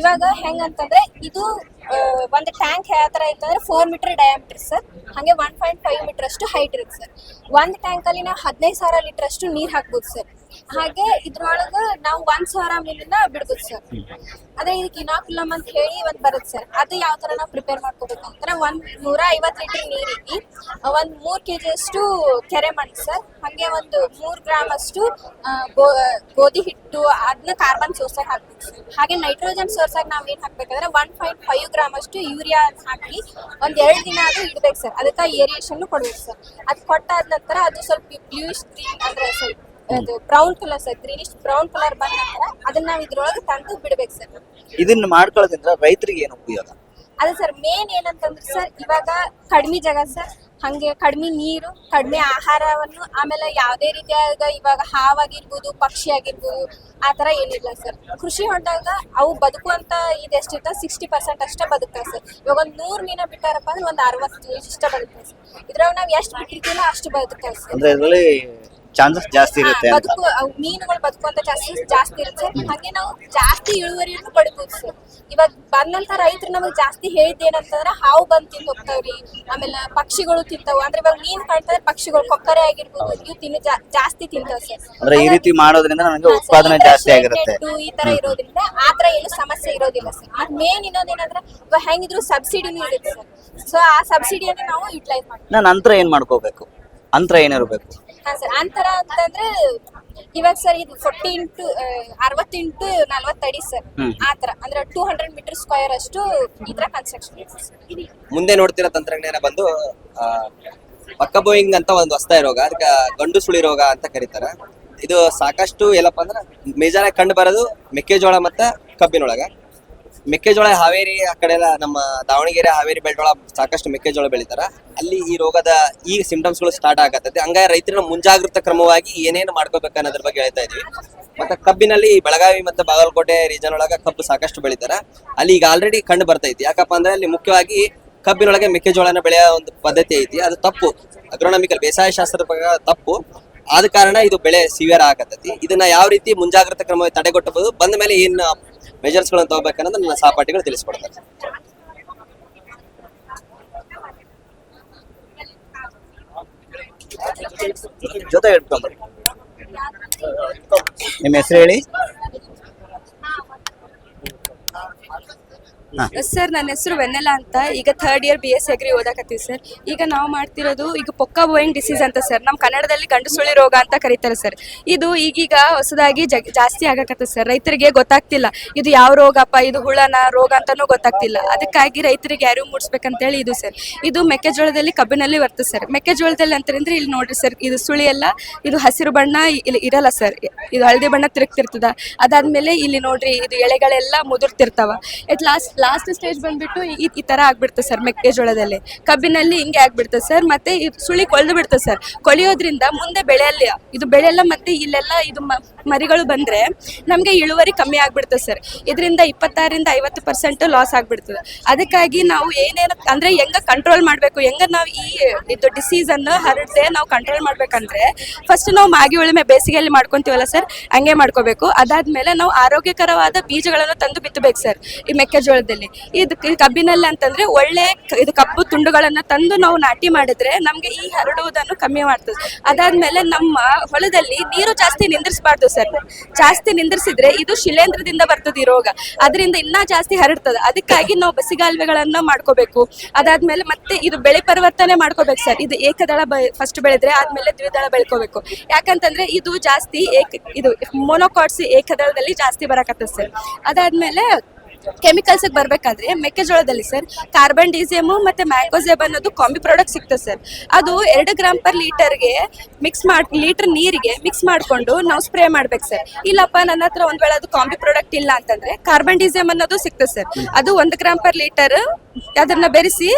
ಇವಾಗ ಹೆಂಗಂತಂದ್ರೆ ಇದು ಒಂದು ಟ್ಯಾಂಕ್ ಯಾವ ತರ ಇತ್ತಂದ್ರೆ ಫೋರ್ ಮೀಟರ್ ಡಯಾಮೀಟರ್ ಸರ್. ಹಾಗೆ ಒನ್ ಪಾಯಿಂಟ್ ಫೈವ್ ಮೀಟರ್ ಅಷ್ಟು ಹೈಟ್ ಇರುತ್ತೆ ಸರ್. ಒಂದು ಟ್ಯಾಂಕ್ ಅಲ್ಲಿ ನಾವು ಹದಿನೈದು ಸಾವಿರ ಲೀಟರ್ ಅಷ್ಟು ನೀರ್ ಹಾಕ್ಬೋದು ಸರ್. ಹಾಗೆ ಇದ್ರೊಳಗ ನಾವು ಒಂದ್ ಸಾವಿರ ಮೀನನ್ನ ಬಿಡ್ಬೋದು ಸರ್ ಅದೇ ಇದಕ್ಕೆ ಇನಾಕುಲಮ್ ಅಂತ ಹೇಳಿ ಒಂದ್ ಬರುತ್ತೆ ಸರ್ ಅದು ಯಾವ ತರ ನಾವು ಪ್ರಿಪೇರ್ ಮಾಡ್ಕೋಬೇಕು ಅಂತ ಒಂದ್ ನೂರ ಐವತ್ ಲೀಟರ್ ನೀರಿಗೆ ಒಂದ್ ಮೂರ್ ಕೆಜಿ ಅಷ್ಟು ಕೆರೆ ಮಾಡಿ ಸರ್ ಹಾಗೆ ಒಂದು ಮೂರ್ ಗ್ರಾಮ್ ಅಷ್ಟು ಗೋಧಿ ಹಿಟ್ಟು ಅದನ್ನ ಕಾರ್ಬನ್ ಸೋರ್ಸ್ ಆಗಿ ಹಾಕ್ಬೇಕು ಸರ್ ಹಾಗೆ ನೈಟ್ರೋಜನ್ ಸೋರ್ಸ್ ಆಗಿ ನಾವ್ ಏನ್ ಹಾಕ್ಬೇಕಂದ್ರೆ ಒನ್ ಪಾಯಿಂಟ್ ಫೈವ್ ಗ್ರಾಮ್ ಅಷ್ಟು ಯೂರಿಯಾ ಹಾಕಿ ಒಂದ್ ಎರಡ್ ದಿನ ಅದು ಇಡ್ಬೇಕು ಸರ್ ಅದಕ್ಕೆ ಏರಿಯೇಷನ್ ಕೊಡ್ಬೇಕು ಸರ್ ಅದ್ ಕೊಟ್ಟಾದ ನಂತರ ಅದು ಸ್ವಲ್ಪ ಬ್ಲೂಯಿಶ್ ಗ್ರೀನ್ ಅಂದ್ರೆ ಸ್ವಲ್ಪ ಅದು brown colour sir greenish brown colour ಬಂದ ನಂತರ ಅದನ್ನ ನಾವು ಇದ್ರೊಳಗೆ ತಂದು ಬಿಡ್ಬೇಕು ಸರ್ ಇದನ್ನ ಮಾಡ್ಕೊಳ್ಳೋದ್ರಿಂದ ರೈತರಿಗೆ ಏನು ಉಪಯೋಗ? ಅದೇ ಸರ್ ಮೇನ್ ಏನಂತಂದ್ರೆ ಸರ್ ಇವಾಗ ಕಡಿಮೆ ಜಾಗ ಸರ್ ಹಂಗೆ ಕಡಿಮೆ ನೀರು ಕಡಿಮೆ ಆಹಾರವನ್ನು ಆಮೇಲೆ ಯಾವುದೇ ರೀತಿಯಾದ ಇವಾಗ ಹಾವಾಗಿರ್ಬೋದು ಪಕ್ಷಿ ಆಗಿರ್ಬೋದು ಆ ಥರ ಏನಿಲ್ಲ ಸರ್ ಕೃಷಿ ಹೊಂಡಾಗ ಅವು ಬದುಕುವಂತ ಇದು ಎಷ್ಟಿರ್ತಾವೆ ಸಿಕ್ಸ್ಟಿ ಪರ್ಸೆಂಟ್ ಅಷ್ಟೇ ಬದುಕ್ತಾವೆ ಸರ್ ಇವಾಗ ಒಂದು ನೂರು ಮೀನ ಬಿಟ್ಟಾರಪ್ಪ ಅಂದ್ರೆ ಒಂದು ಅರವತ್ತು ಇಷ್ಟ ಬದುಕ್ತಾವೆ ಸರ್ ಇದ್ರಾಗ ನಾವು ಎಷ್ಟು ಬಿಟ್ಟಿರ್ತೀವೋ ಅಷ್ಟು ಬದುಕ್ತಾವೆ ಸರ್ ಚಾನ್ಸಸ್ ಜಾಸ್ತಿ ಇರುತ್ತೆ ಅಂತ. ಬದುಕು ಅವು ಮೀನುಗಳು ಬದುಕುವಂತ ಚಾನ್ಸಸ್ ಜಾಸ್ತಿ ಇರುತ್ತೆ. ಹಾಗೆ ನಾವು ಜಾಸ್ತಿ ಇಳುವರಿಯನ್ನು ಪಡಿಬೋದು. ಸರ್ ಇವಾಗ ಬಂದಂತ ರೈತರು ನಮಗೆ ಜಾಸ್ತಿ ಹೇಳಿದ್ ಏನಂತಂದ್ರೆ ಹಾವು ಬಂದ್ ತಿಂದು ಹೋಗ್ತಾವ್ರಿ ಆಮೇಲೆ ಪಕ್ಷಿಗಳು ತಿಂತಾವ. ಅಂದ್ರೆ ಇವಾಗ ಮೀನ್ ಕಾಣ್ತಾರೆ ಪಕ್ಷಿಗಳು ಕೊಕ್ಕರೆ ಆಗಿರ್ಬೋದು ಇವು ತಿನ್ನು ಜಾ- ಜಾಸ್ತಿ ತಿಂತಾವ ಸರ್. ಅಂದ್ರೆ ಈ ರೀತಿ ಮಾಡೋದ್ರಿಂದ ನನಗೆ ಉತ್ಪಾದನೆ ಜಾಸ್ತಿ ಆಗಿರುತ್ತೆ ಈ ತರ ಇರೋದ್ರಿಂದ ಆ ತರ ಏನು ಸಮಸ್ಯೆ ಇರೋದಿಲ್ಲ ಸರ್. ಮತ್ ಮೇನ್ ಇನ್ನೊಂದೇನಂದ್ರೆ ಇವಾಗ ಹೆಂಗಿದ್ರು ಸಬ್ಸಿಡಿನೂ ಇರುತ್ತೆ ಸರ್. ಸೊ ಆ ಸಬ್ಸಿಡಿಯನ್ನು ನಾವು ಯುಟಿಲೈಸ್ ಮಾಡ್ತೀವಿ. ನಂತರ ಏನ್ ಮಾಡ್ಕೋಬೇಕು? ಅಂತರ ಏನಿರ್ಬೇಕು? ಹಾ ಸರ್ ಅಂತರ ಅಂತಂದ್ರೆ ಇವಾಗ ಸರ್ ಇದು ಫೋರ್ಟಿ ಇಂಟು ಅರವತ್ತು ಇಂಟು ನಲ್ವತ್ತು ಅಡಿ ಸರ್. ಹ್ಮ್. ಆ ತರ ಅಂದ್ರೆ ಟೂ ಹಂಡ್ರೆಡ್ ಮೀಟರ್ ಸ್ಕ್ವೇರ್ ಅಷ್ಟು ಇದ್ರ ಕನ್ಸ್ಟ್ರಕ್ಷನ್ ಮುಂದೆ ನೋಡ್ತಿರೋ ತಂತ್ರಜ್ಞಾನ ಬಂದು ಆ, ಪಕ್ಕ ಬೋಯಿಂಗ್ ಅಂತ ಒಂದು ಹೊಸ್ತಾ ರೋಗ ಅದಕ್ಕೆ ಗಂಡು ಸುಳಿ ರೋಗ ಅಂತ ಕರೀತಾರೆ. ಇದು ಸಾಕಷ್ಟು ಎಲ್ಲಪ್ಪ ಅಂದ್ರೆ ಮೇಜರ್ ಆಗಿ ಕಂಡು ಬರೋದು ಮೆಕ್ಕೆಜೋಳ ಮತ್ತೆ ಕಬ್ಬಿನೊಳಗ. ಮೆಕ್ಕೆಜೋಳ ಹಾವೇರಿ ಆ ಕಡೆ ಎಲ್ಲ ನಮ್ಮ ದಾವಣಗೆರೆ ಹಾವೇರಿ ಬೆಳ್ದೊಳ ಸಾಕಷ್ಟು ಮೆಕ್ಕೆಜೋಳ ಬೆಳಿತಾರ. ಅಲ್ಲಿ ಈ ರೋಗದ ಈ ಸಿಂಟಮ್ಸ್ಗಳು ಸ್ಟಾರ್ಟ್ ಆಗತ್ತೆ. ಹಂಗಾಗಿ ರೈತರ ಮುಂಜಾಗ್ರತಾ ಕ್ರಮವಾಗಿ ಏನೇನು ಮಾಡ್ಕೋಬೇಕು ಅನ್ನೋದ್ರ ಬಗ್ಗೆ ಹೇಳ್ತಾ ಇದೀವಿ. ಮತ್ತೆ ಕಬ್ಬಿನಲ್ಲಿ ಬೆಳಗಾವಿ ಮತ್ತೆ ಬಾಗಲಕೋಟೆ ರೀಜನ್ ಒಳಗ ಕಬ್ಬು ಸಾಕಷ್ಟು ಬೆಳಿತಾರ. ಅಲ್ಲಿ ಈಗ ಆಲ್ರೆಡಿ ಕಂಡು ಬರ್ತೈತಿ ಯಾಕಪ್ಪ ಅಂದ್ರೆ ಅಲ್ಲಿ ಮುಖ್ಯವಾಗಿ ಕಬ್ಬಿನೊಳಗೆ ಮೆಕ್ಕೆಜೋಳನ ಬೆಳೆಯೋ ಒಂದು ಪದ್ಧತಿ ಐತಿ. ಅದು ತಪ್ಪು. ಅಗ್ರೋನಾಮಿಕಲ್ ಬೇಸಾಯ ಶಾಸ್ತ್ರದ ಪ್ರಕಾರ ತಪ್ಪು. ಆದ ಕಾರಣ ಇದು ಬೆಳೆ ಸಿವಿಯರ್ ಆಗತೈತಿ. ಇದನ್ನ ಯಾವ ರೀತಿ ಮುಂಜಾಗ್ರತಾ ಕ್ರಮ ತಡೆಗಟ್ಟಬಹುದು? ಬಂದ ಮೇಲೆ ಏನ್ ಮೆಜರ್ಸ್ ಗಳನ್ನ ತಗೋಬೇಕನ್ನೋದು ನನ್ನ ಸಹಪಾಠಿಗಳು ತಿಳಿಸ್ಕೊಡ್ತಾರೆ. ಜೊತೆ ಇಟ್ಕೊಂಡ್ಬರ್ರಿ ನಿಮ್ಮ ಹೆಸರು ಹೇಳಿ? ಸರ್ ನನ್ನ ಹೆಸರು ವೆನ್ನೆಲ ಅಂತ. ಈಗ third year B S agri ಓದಾಕತ್ತೀವಿ sir ಈಗ ನಾವು ಮಾಡ್ತಿರೋದು ಈಗ ಪೊಕ್ಕ ಬೋಯಿಂಗ್ ಡಿಸೀಸ್ ಅಂತ ಸರ್ ನಮ್ಮ ಕನ್ನಡದಲ್ಲಿ ಗಂಡು ಸುಳಿ ರೋಗ ಅಂತ ಕರೀತಾರೆ ಸರ್ ಇದು ಈಗೀಗ ಹೊಸದಾಗಿ ಜಾಸ್ತಿ ಆಗಕತ್ತೆ ಸರ್ ರೈತರಿಗೆ ಗೊತ್ತಾಗ್ತಿಲ್ಲ. ಇದು ಯಾವ ರೋಗಪ್ಪ, ಇದು ಹುಳನ ರೋಗ ಅಂತಾನೂ ಗೊತ್ತಾಗ್ತಿಲ್ಲ. ಅದಕ್ಕಾಗಿ ರೈತರಿಗೆ ಯಾರು ಮೂಡಿಸ್ಬೇಕಂತೇಳಿ ಇದು ಸರ್ ಇದು ಮೆಕ್ಕೆಜೋಳದಲ್ಲಿ ಕಬ್ಬಿನಲ್ಲಿ ಬರ್ತದೆ ಸರ್ ಮೆಕ್ಕೆಜೋಳದಲ್ಲಿ ಅಂತಂದ್ರೆ ಇಲ್ಲಿ ನೋಡ್ರಿ ಸರ್ ಇದು ಸುಳಿ ಎಲ್ಲ ಇದು ಹಸಿರು ಬಣ್ಣ ಇಲ್ಲಿ ಇರಲ್ಲ ಸರ್ ಇದು ಹಳದಿ ಬಣ್ಣ ತಿರುಗ್ತಿರ್ತದ. ಅದಾದ್ಮೇಲೆ ಇಲ್ಲಿ ನೋಡ್ರಿ, ಇದು ಎಳೆಗಳೆಲ್ಲ ಮುದುರ್ತಿರ್ತಾವ. ಎಟ್ ಲಾಸ್ಟ್ ಲಾಸ್ಟ್ ಸ್ಟೇಜ್ ಬಂದ್ಬಿಟ್ಟು ಈ ತರ ಆಗ್ಬಿಡ್ತದೆ ಸರ್ ಮೆಕ್ಕೆಜೋಳದಲ್ಲಿ. ಕಬ್ಬಿನಲ್ಲಿ ಹಿಂಗೆ ಆಗ್ಬಿಡ್ತದೆ ಸರ್ ಮತ್ತೆ ಸುಳಿ ಕೊಳ್ದು ಬಿಡ್ತದೆ ಸರ್ ಕೊಳೆಯೋದ್ರಿಂದ ಮುಂದೆ ಬೆಳೆಯಲ್ಲ, ಇದು ಬೆಳೆಯಲ್ಲ, ಮತ್ತೆ ಇಲ್ಲೆಲ್ಲ ಇದು ಮರಿಗಳು ಬಂದ್ರೆ ನಮಗೆ ಇಳುವರಿ ಕಮ್ಮಿ ಆಗ್ಬಿಡ್ತದೆ ಸರ್. ಇದರಿಂದ ಇಪ್ಪತ್ತಾರರಿಂದ ಐವತ್ತು ಪರ್ಸೆಂಟ್ ಲಾಸ್ ಆಗ್ಬಿಡ್ತದೆ. ಅದಕ್ಕಾಗಿ ನಾವು ಏನೇನು ಅಂದ್ರೆ ಹೆಂಗ ಕಂಟ್ರೋಲ್ ಮಾಡಬೇಕು, ಹೆಂಗ ನಾವು ಈ ಇದು ಡಿಸೀಸನ್ನು ಹರಡದೆ ನಾವು ಕಂಟ್ರೋಲ್ ಮಾಡ್ಬೇಕಂದ್ರೆ ಫಸ್ಟ್ ನಾವು ಮಾಗಿ ಉಳುಮೆ ಬೇಸಿಗೆಯಲ್ಲಿ ಮಾಡ್ಕೊಂತೀವಲ್ಲ ಸರ್, ಹಂಗೆ ಮಾಡ್ಕೋಬೇಕು. ಅದಾದ್ಮೇಲೆ ನಾವು ಆರೋಗ್ಯಕರವಾದ ಬೀಜಗಳನ್ನು ತಂದು ಬಿತ್ತಬೇಕು ಸರ್, ಈ ಮೆಕ್ಕೆಜೋಳದಲ್ಲಿ. ಇದು ಕಬ್ಬಿನಲ್ಲಿ ಅಂತಂದ್ರೆ ಒಳ್ಳೆ ಇದು ಕಬ್ಬು ತುಂಡುಗಳನ್ನು ತಂದು ನಾವು ನಾಟಿ ಮಾಡಿದ್ರೆ ನಮಗೆ ಈ ಹರಡುವುದನ್ನು ಕಮ್ಮಿ ಮಾಡ್ತದೆ. ಅದಾದ್ಮೇಲೆ ನಮ್ಮ ಹೊಲದಲ್ಲಿ ನೀರು ಜಾಸ್ತಿ ನಿಂದ್ರಿಸಬಾರ್ದು ಸರ್. ಜಾಸ್ತಿ ನಿಂದ್ರಿಸಿದ್ರೆ ಇದು ಶಿಲೇಂಧ್ರದಿಂದ ಬರ್ತದೆ ಈ ರೋಗ. ಅದರಿಂದ ಇನ್ನೂ ಜಾಸ್ತಿ ಹರಡ್ತದೆ. ಅದಕ್ಕಾಗಿ ನಾವು ಬಸಿಗಾಲುವೆಗಳನ್ನ ಮಾಡ್ಕೋಬೇಕು. ಅದಾದ್ಮೇಲೆ ಮತ್ತೆ ಇದು ಬೆಳೆ ಪರಿವರ್ತನೆ ಮಾಡ್ಕೋಬೇಕು ಸರ್. ಇದು ಏಕದಳ ಫಸ್ಟ್ ಬೆಳೆದ್ರೆ ಆದ್ಮೇಲೆ ದ್ವಿದಳ ಬೆಳ್ಕೋಬೇಕು. ಯಾಕಂತಂದ್ರೆ ಇದು ಜಾಸ್ತಿ ಏಕ, ಇದು ಮೊನೋಕಾಟ್ಸ್ ಏಕದಳದಲ್ಲಿ ಜಾಸ್ತಿ ಬರಕತ್ತದ ಸರ್. ಅದಾದ್ಮೇಲೆ ಕೆಮಿಕಲ್ಸ್ ಬರಬೇಕಾದ್ರೆ ಮೆಕ್ಕೆಜೋಳದಲ್ಲಿ ಸರ್ ಕಾರ್ಬನ್ ಡಿಸಿಯಮ್ ಮತ್ತೆ ಮ್ಯಾಂಗೋಸೇಬ್ ಅನ್ನೋದು ಕಾಂಬಿ ಪ್ರಾಡಕ್ಟ್ ಸಿಗ್ತದೆ ಸರ್ ಅದು ಎರಡು ಗ್ರಾಮ್ ಪರ್ ಲೀಟರ್ಗೆ ಮಿಕ್ಸ್ ಮಾಡಿ ಲೀಟರ್ ನೀರಿಗೆ ಮಿಕ್ಸ್ ಮಾಡಿಕೊಂಡು ನಾವು ಸ್ಪ್ರೇ ಮಾಡ್ಬೇಕು ಸರ್ ಇಲ್ಲಪ್ಪ, ನನ್ನ ಹತ್ರ ಒಂದ್ ವೇಳೆ ಅದು ಕಾಂಬಿ ಪ್ರಾಡಕ್ಟ್ ಇಲ್ಲ ಅಂತಂದ್ರೆ ಕಾರ್ಬನ್ ಡಿಸಿಯಮ್ ಅನ್ನೋದು ಸಿಗ್ತದೆ ಸರ್ ಅದು ಒಂದು ಗ್ರಾಮ್ ಪರ್ ಲೀಟರ್ ಅದನ್ನ ಬೆರೆಸಿ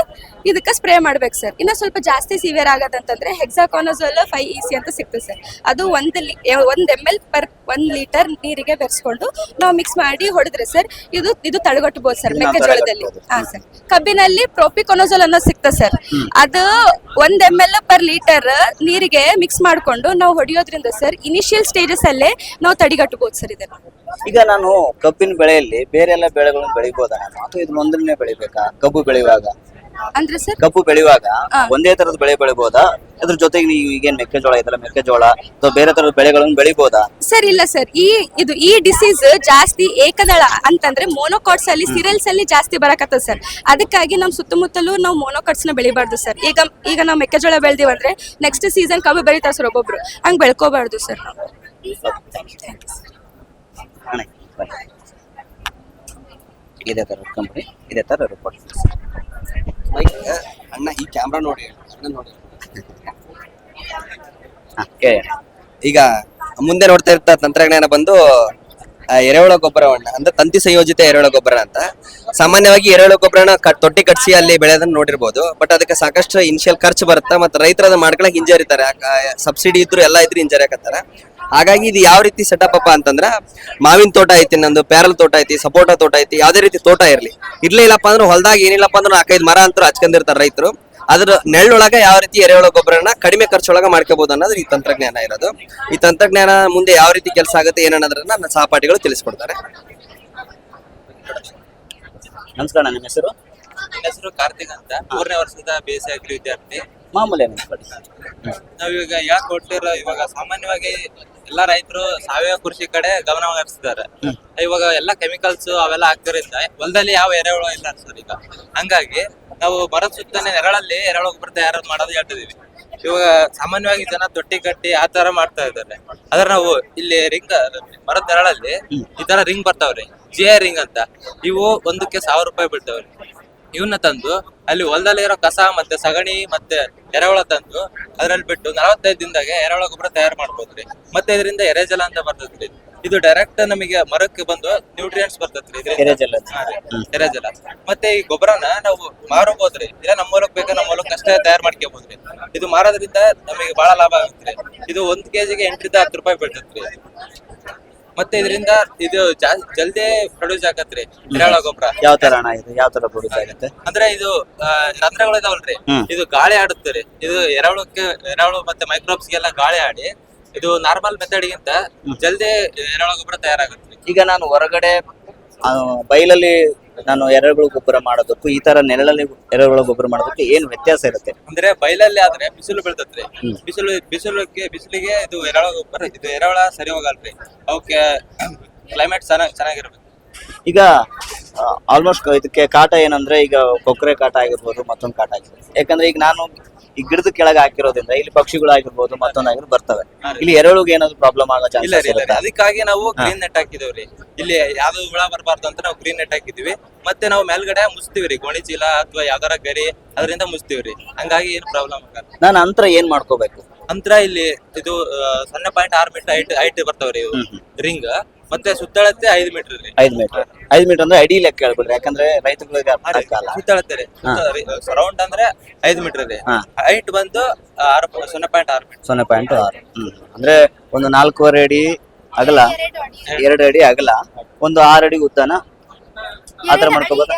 ಇದಕ್ಕೆ ಸ್ಪ್ರೇ ಮಾಡ್ಬೇಕು ಸರ್ ಇನ್ನ ಸ್ವಲ್ಪ ಜಾಸ್ತಿ ಸಿವಿಯರ್ ಆಗದಂತಂದ್ರೆ ಹೆಕ್ಸಾಕೋನೋಸೋಲ್ ಫೈವ್ ಇ ಸಿ ಅಂತ ಸಿಗ್ತದೆ ಸರ್ ಅದು ಒಂದು ಲಿ ಒಂದು ಎಂ ಎಲ್ ಪರ್ ಒಂದ್ ಲೀಟರ್ ನೀರಿಗೆ ಬೆರೆಸ್ಕೊಂಡು ನಾವು ಮಿಕ್ಸ್ ಮಾಡಿ ಹೊಡೆದ್ರೆ ಸರ್ ಇದು ಇದು ತಡೆಗಟ್ಟಬಹುದು ಸರ್ ಮೆಕ್ಕೆಜೋಳದಲ್ಲಿ. ಹಾ ಸರ್ ಕಬ್ಬಿನಲ್ಲಿ ಪ್ರೋಪಿಕೊನೋಸೋಲ್ ಅನ್ನೋ ಸಿಗ್ತದೆ ಸರ್ ಅದು ಒಂದ್ ಎಂ ಎಲ್ ಪರ್ ಲೀಟರ್ ನೀರಿಗೆ ಮಿಕ್ಸ್ ಮಾಡ್ಕೊಂಡು ನಾವು ಹೊಡೆಯೋದ್ರಿಂದ ಸರ್ ಇನಿಷಿಯಲ್ ಸ್ಟೇಜಸ್ ಅಲ್ಲೇ ನಾವು ತಡೆಗಟ್ಟಬಹುದು ಸರ್ ಇದನ್ನ. ಈಗ ನಾನು ಕಬ್ಬಿನ ಬೆಳೆಯಲ್ಲಿ ಬೇರೆ ಎಲ್ಲ ಬೆಳೆಗಳನ್ನು ಬೆಳಿಬೋದಾ? ನಾನು ಅಥವಾ ಇದನ್ನ ಒಂದನ್ನೇ ಬೆಳಿಬೇಕಾ? ಕಬ್ಬು ಬೆಳೆಯುವಾಗ? ಅಂದ್ರೆ ಸರ್ ಕಬ್ಬು ಬೆಳೆಯುವಾಗ. ಒಂದೇ ತರದ ಬೆಳೆ ಬೆಳಿಬಹುದಾ ಅದ್ರ ಜೊತೆಗೆ ನೀವು ಈಗೇನ್ ಮೆಕ್ಕೆಜೋಳ ಇದೆಲ್ಲ ಮೆಕ್ಕೆಜೋಳ ಅಥವಾ ಬೇರೆ ತರದ ಬೆಳೆಗಳನ್ನು ಬೆಳಿಬಹುದಾ ಸರ್ ಇಲ್ಲ ಸರ್ ಈ ಇದು ಈ ಡಿಸೀಸ್ ಜಾಸ್ತಿ ಏಕದಳ ಅಂತಂದ್ರೆ ಮೋನೋಕಾಟ್ಸ್ ಅಲ್ಲಿ ಸಿರಿಯಲ್ಸ್ ಅಲ್ಲಿ ಜಾಸ್ತಿ ಬರಕತ್ತದ ಸರ್ ಅದಕ್ಕಾಗಿ ನಮ್ ಸುತ್ತಮುತ್ತಲೂ ನಾವು ಮೋನೋಕಾಟ್ಸ್ನ ಬೆಳಿಬಾರ್ದು ಸರ್ ಈಗ ಈಗ ನಾವು ಮೆಕ್ಕೆಜೋಳ ಬೆಳ್ದಿವಂದ್ರೆ ನೆಕ್ಸ್ಟ್ ಸೀಸನ್ ಕಬ್ಬು ಬೆಳಿತಾರ ಸರ್ ಒಬ್ಬೊಬ್ರು. ಹಂಗ್ ಬೆಳ್ಕೋಬಾರ್ದು ಸರ್ ನಾವು. ಇದೇ ತರ ಕಂಪನಿ ಇದೇ ತರ ರಿಪೋರ್ಟ್ ಅಣ್ಣ ಈ ಕ್ಯಾಮ್ರಾ ನೋಡಿ ಅಣ್ಣ ನೋಡಿ ಹಾ ಈಗ ಮುಂದೆ ನೋಡ್ತಾ ಇರ್ತ ತಂತ್ರಜ್ಞಾನ ಬಂದು ಎರೆಹುಳ ಗೊಬ್ಬರವನ್ನ ಅಂದ್ರೆ ತಂತಿ ಸಂಯೋಜಿತ ಎರೆಹುಳ ಗೊಬ್ಬರ ಅಂತ. ಸಾಮಾನ್ಯವಾಗಿ ಎರೆಹುಳ ಗೊಬ್ಬರನ ತೊಟ್ಟಿ ಕಟ್ಸಿ ಅಲ್ಲಿ ಬೆಳೆಯೋದನ್ನ ನೋಡಿರ್ಬೋದು ಬಟ್ ಅದಕ್ಕೆ ಸಾಕಷ್ಟು ಇನಿಷಿಯಲ್ ಖರ್ಚು ಬರುತ್ತಾ ಮತ್ತೆ ರೈತರ ಅದನ್ನ ಮಾಡ್ಕೊಳಕ್ ಹಿಂಜರಿತಾರೆ. ಸಬ್ಸಿಡಿ ಇದ್ರು ಎಲ್ಲ ಇದ್ರು ಹಿಂಜರಿಯಕತ್ತಾರ. ಹಾಗಾಗಿ ಇದು ಯಾವ ರೀತಿ ಸೆಟಪ್ ಅಪ್ಪ ಅಂತಂದ್ರೆ, ಮಾವಿನ ತೋಟ ಐತಿ, ನಂದು ಪ್ಯಾರಲ್ ತೋಟ ಐತಿ, ಸಪೋಟ ತೋಟ ಐತಿ, ಯಾವ್ದೇ ರೀತಿ ತೋಟ ಇರ್ಲಿ. ಇಲ್ಲಪ್ಪ ಅಂದ್ರೆ ಹೊಲದಾಗ ಏನಿಲ್ಲಪ್ಪ ಅಂದ್ರೆ ನಾಲ್ಕೈದು ಮರ ಅಂತೂ ಹಚ್ಕೊಂಡಿರ್ತಾರೆ ರೈತರು. ಅದ್ರ ನೆಳ್ಳೊಳಗ ಯಾವ ರೀತಿ ಎರೆಹುಳ ಗೊಬ್ಬರನ ಕಡಿಮೆ ಖರ್ಚೊಳಗ ಮಾಡ್ಕೋಬಹುದು ಅನ್ನೋದು ಈ ತಂತ್ರಜ್ಞಾನ ಇರೋದು. ಈ ತಂತ್ರಜ್ಞಾನ ಮುಂದೆ ಯಾವ ರೀತಿ ಕೆಲಸ ಆಗುತ್ತೆ ಏನನ್ನೋದ್ರನ್ನ ನನ್ನ ಸಹಪಾಠಿಗಳು ತಿಳಿಸ್ಕೊಡ್ತಾರೆ. ನಮಸ್ಕಾರ, ನಿಮ್ಮ ಹೆಸರು? ನನ್ನ ಹೆಸರು ಕಾರ್ತಿಕ್ ಅಂತ. ಮೂರನೇ ವರ್ಷದ ಬಿ ಎಸ್ ಸಿ ಅಗ್ರಿ ವಿದ್ಯಾರ್ಥಿ. ಮಾಮೂಲಿ ನಾವೀಗ ಯಾಕೆ ಕೊಟ್ಟಿರೋ ಇವಾಗ ಸಾಮಾನ್ಯವಾಗಿ ಎಲ್ಲಾ ರೈತರು ಸಾವಯವ ಕೃಷಿ ಕಡೆ ಗಮನ ಹರಿಸ್ತಿದ್ದಾರೆ. ಇವಾಗ ಎಲ್ಲ ಕೆಮಿಕಲ್ಸ್ ಅವೆಲ್ಲ ಹಾಕ್ತಿರಿಂದ ಹೊಲದಲ್ಲಿ ಯಾವ ಎರೆಹುಳು ಇಲ್ಲ ಸರ್ ಈಗ. ಹಂಗಾಗಿ ನಾವು ಮರದ ಸುತ್ತನೆ ನೆರಳಲ್ಲಿ ಎರೆಹುಳ ಗೊಬ್ಬರ ತಯಾರು ಮಾಡೋದು ಹೇಳ್ತಿದೀವಿ. ಇವಾಗ ಸಾಮಾನ್ಯವಾಗಿ ಜನ ತೊಟ್ಟಿ ಕಟ್ಟಿ ಆ ತರ ಮಾಡ್ತಾ ಇದ್ದಾರೆ. ಆದ್ರೆ ನಾವು ಇಲ್ಲಿ ರಿಂಗ್ ಮರದ ನೆರಳಲ್ಲಿ ಈ ತರ ರಿಂಗ್ ಬರ್ತಾವ್ರಿ. ಜಿ ರಿಂಗ್ ಅಂತ. ಇವು ಒಂದಕ್ಕೆ ಸಾವಿರ ರೂಪಾಯಿ ಬೀಳ್ತಾವ್ರಿ. ಇವನ್ನ ತಂದು ಅಲ್ಲಿ ಹೊಲದಲ್ಲಿ ಇರೋ ಕಸ ಮತ್ತೆ ಸಗಣಿ ಮತ್ತೆ ಎರೆಹುಳ ತಂದು ಅದ್ರಲ್ಲಿ ಬಿಟ್ಟು ನಲವತ್ತೈದು ದಿನದಾಗೆ ಎರೆಹುಳ ಗೊಬ್ಬರ ತಯಾರು ಮಾಡ್ಬೋದ್ರಿ. ಮತ್ತೆ ಇದರಿಂದ ಎರೆಜಲ ಅಂತ ಬರ್ತದ್ರಿ. ಇದು ಡೈರೆಕ್ಟ್ ನಮಗೆ ಮರಕ್ಕೆ ಬಂದು ನ್ಯೂಟ್ರಿಯೆಂಟ್ಸ್ ಬರ್ತೈತ್ರಿ ಎರೆಜಲ. ಎರೆಜಲ. ಮತ್ತೆ ಈ ಗೊಬ್ಬರನ ನಾವು ಮಾರಬಹುದ್ರಿ ಇಲ್ಲ ನಮ್ಮ ಮೂಲಕ ಬೇಕಾ ನಮ್ಮ ಮೂಲಕ ಅಷ್ಟೇ ತಯಾರು ಮಾಡ್ಕೋಬಹುದ್ರಿ ಇದು ಮಾರೋದ್ರಿಂದ ನಮಗೆ ಬಹಳ ಲಾಭ ಆಗುತ್ತೆ ಇದು ಒಂದ್ ಕೆಜಿಗೆ ಎಂಟರಿಂದ ಹತ್ತು ರೂಪಾಯಿ ಬೀಳ್ತೈತ್ರಿ ಮತ್ತೆ ಇದರಿಂದ ಇದು ಜಾಸ್ತಿ ಜಲ್ದಿ ಪ್ರೊಡ್ಯೂಸ್ ಆಗತ್ರಿ. ಎರೆಹುಳ ಗೊಬ್ಬರ. ಯಾವ ತರ ಅಣ್ಣ ಇದು? ಯಾವ ತರ ಪ್ರೊಡ್ಯೂಸ್ ಆಗುತ್ತೆ? ಅಂದ್ರೆ ಇದು ಆ, ರಂಧ್ರಗಳು ಇದಾವಲ್ರಿ ಹ್ಮ್. ಇದು ಗಾಳಿ ಆಡುತ್ತೆ ರೀ ಇದು ಎರೆಹುಳಕ್ಕೆ ಎರೆಹುಳು ಮತ್ತೆ ಮೈಕ್ರೋಬ್ಸ್ ಗೆಲ್ಲ ಗಾಳಿ ಆಡಿ ಇದು ನಾರ್ಮಲ್ ಮೆಥಡ್ ಗಿಂತ ಜಲ್ದಿ ಎರೆಹುಳ ಗೊಬ್ಬರ ತಯಾರಾಗುತ್ತೆ. ಈಗ ನಾನು ಹೊರಗಡೆ ಆ, ಬೈಲಲ್ಲಿ ನಾನು ಎರೆಹುಳು ಗೊಬ್ಬರ ಮಾಡೋದಕ್ಕೂ ಈ ತರ ನೆರಳಲ್ಲಿ ಎರೆಹುಳು ಗೊಬ್ಬರ ಮಾಡೋದಕ್ಕೂ ಏನು ವ್ಯತ್ಯಾಸ ಇರುತ್ತೆ? ಅಂದ್ರೆ ಬಯಲಲ್ಲಿ ಆದ್ರೆ ಬಿಸಿಲು ಬೀಳ್ತತ್ರಿ ಬಿಸಿಲು ಬಿಸಿಲಕ್ಕೆ ಬಿಸಿಲಿಗೆ ಇದು ಎರೆಹುಳ ಗೊಬ್ಬರ ಇದು ಎರೆಹುಳ ಸರಿ ಹೋಗಲ್ರಿ ಅವಕ್ಕೆ ಕ್ಲೈಮೇಟ್ ಚೆನ್ನಾಗಿ ಚೆನ್ನಾಗಿರ್ಬೇಕು. ಈಗ ಆಲ್ಮೋಸ್ಟ್ ಇದಕ್ಕೆ ಕಾಟ ಏನಂದ್ರೆ ಈಗ ಕೊಕ್ಕರೆ ಕಾಟ ಆಗಿರ್ಬೋದು ಮತ್ತೊಂದು ಕಾಟ ಆಗಿರ್ಬೋದು. ಯಾಕಂದ್ರೆ ಈಗ ನಾನು ಈ ಗಿಡದ ಕೆಳಗೆ ಹಾಕಿರೋದ್ರಿಂದ ಇಲ್ಲಿ ಪಕ್ಷಿಗಳಾಗಿರ್ಬೋದು ಮತ್ತೊಂದಾಗಿರ್ಬೋದು ಬರ್ತವೆ. ಇಲ್ಲಿ ಎರಳುಗೆ ಏನಾದ್ರು ಪ್ರಾಬ್ಲಮ್ ಆಗೋ ಇಲ್ಲ ಚಾನ್ಸಸ್ ರೀ ಇಲ್ಲ ರೀ. ಇರುತ್ತೆ ಅದಕ್ಕಾಗಿ ನಾವು ಗ್ರೀನ್ ನೆಟ್ ಹಾಕಿದೇವ್ರಿ. ಇಲ್ಲಿ ಯಾವ್ದು ಹುಳ ಬರಬಾರ್ದು ಅಂತ ನಾವು ಗ್ರೀನ್ ನೆಟ್ ಹಾಕಿದೀವಿ. ಮತ್ತೆ ನಾವು ಮೇಲ್ಗಡೆ ಮುಚ್ತೀವಿ ರೀ. ಗೋಣಿ ಚೀಲ ಅಥವಾ ಯಾವ್ದಾರ ಗರಿ ಅದರಿಂದ ಮುಚ್ತೀವಿ ರೀ. ಹಂಗಾಗಿ ಏನು ಪ್ರಾಬ್ಲಮ್ ಆಗಲ್ಲ ನಾನು ಅಂತರ ಏನ್ ಮಾಡ್ಕೋಬೇಕು? ಅಂತರ ಇಲ್ಲಿ ಇದು ಆ, ಸೊನ್ನೆ ಪಾಯಿಂಟ್ ಆರು ಮೀಟರ್ ಹೈಟ್ ಹೈಟ್ ಬರ್ತಾವ್ರಿ. ರಿಂಗ್ ಮತ್ತೆ ಸುತ್ತಳತೆ ಐದು ಮೀಟರ್ ರೀ ಐದ್ ಮೀಟರ್ ಐದು ಮೀಟರ್ ಅಂದ್ರೆ ಅಡಿ ಲೆಕ್ಕ ಹೇಳ್ಬಿಡ್ರಿ ಯಾಕಂದ್ರೆ ರೈತಗಳಿಗೆ ಅರ್ಥ ಆಗಲ್ಲ. ಸುತ್ತಳತೆ ರೀ. ಸರೌಂಡ್ ಅಂದ್ರೆ ಐದು ಮೀಟರ್ ರೀ ಹಾ. ಹೈಟ್ ಬಂದು ಆರು ಸೊನ್ನೆ ಪಾಯಿಂಟ್ ಆರು ಮೀಟರ್ ಸೊನ್ನೆ ಪಾಯಿಂಟ್ ಆರು. ಹ್ಮ್. ಅಂದ್ರೆ ಒಂದು ನಾಲ್ಕೂವರೆ ಅಡಿ ಅಗಲ ಎರಡು ಅಡಿ ಅಗಲ ಒಂದು ಆರು ಅಡಿ ಉದ್ದನ ಆತರ ಮಾಡ್ಕೋಬೋದಾ?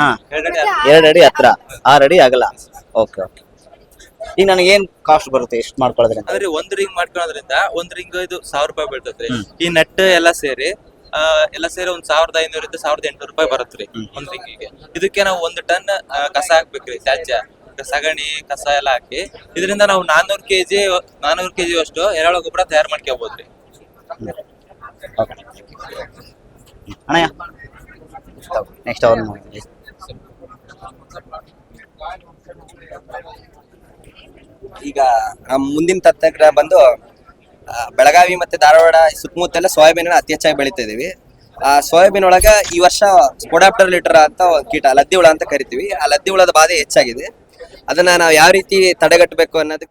ಹಾ. ಅಡಿ ಎರಡು ಅಡಿ ಹತ್ರ. ಆರು ಅಡಿ ಅಗಲ. Okay okay. ಈಗ ನನಗೆ ಏನ್ ಕಾಸ್ಟ್ ಬರುತ್ತೆ ಎಷ್ಟು ಮಾಡ್ಕೊಳ್ಳೋದ್ರಿಂದ ಅಂದ್ರೆ ಒಂದ್ ರಿಂಗ್ ಮಾಡ್ಕೊಳ್ಳೋದ್ರಿಂದ ಒಂದ್ ರಿಂಗ್ ಇದು ಸಾವಿರ ರೂಪಾಯಿ ಬೀಳ್ತೈತ್ರಿ ಈ ನೆಟ್ ಎಲ್ಲ ಸೇರಿ ಆ, ಎಲ್ಲ ಸೇರಿ ಒಂದ್ ಸಾವಿರದ ಐನೂರಿಂದ ಸಾವಿರದ ಎಂಟು ರೂಪಾಯಿ ಬರುತ್ತೆ ಒಂದ್ ರಿಂಗಿಗೆ ಇದಕ್ಕೆ ನಾವು ಒಂದ್ ಟನ್ ಆ, ಕಸ ಹಾಕ್ಬೇಕ್ರಿ ತ್ಯಾಜ್ಯ. ಸಗಣಿ ಕಸ ಎಲ್ಲ ಹಾಕಿ ಇದರಿಂದ ನಾವು ನಾನ್ನೂರು ಕೆಜಿ ನಾನ್ನೂರು ಕೆಜಿ ಅಷ್ಟು ಎರೆಹುಳ ಗೊಬ್ಬರ ತಯಾರು ಮಾಡ್ಕೋಬಹುದ್ರಿ ಅಣ್ಣಯ್ಯ ನೆಕ್ಸ್ಟ್ ಈಗ ನಮ್ಮ ಮುಂದಿನ ತತ್ತಗ್ರ ಬಂದು ಬೆಳಗಾವಿ ಮತ್ತೆ ಧಾರವಾಡ ಸುತ್ತಮುತ್ತೆಲ್ಲ ಸೋಯಾಬೀನ್ ಅತಿ ಹೆಚ್ಚಾಗಿ ಬೆಳಿತಾ ಇದೀವಿ ಆ, ಸೋಯಾಬೀನ್ ಒಳಗ ಈ ವರ್ಷ ಸ್ಪೋಡಾಪ್ಟರ್ ಲೀಟರ್ ಅಂತ ಕೀಟ, ಲದ್ದಿ ಹುಳ ಅಂತ ಕರಿತೀವಿ. ಆ ಲದ್ದಿ ಹುಳದ ಬಾಧೆ ಹೆಚ್ಚಾಗಿದೆ. ಅದನ್ನ ನಾವು ಯಾವ ರೀತಿ ತಡೆಗಟ್ಟಬೇಕು ಅನ್ನೋದಕ್ಕೆ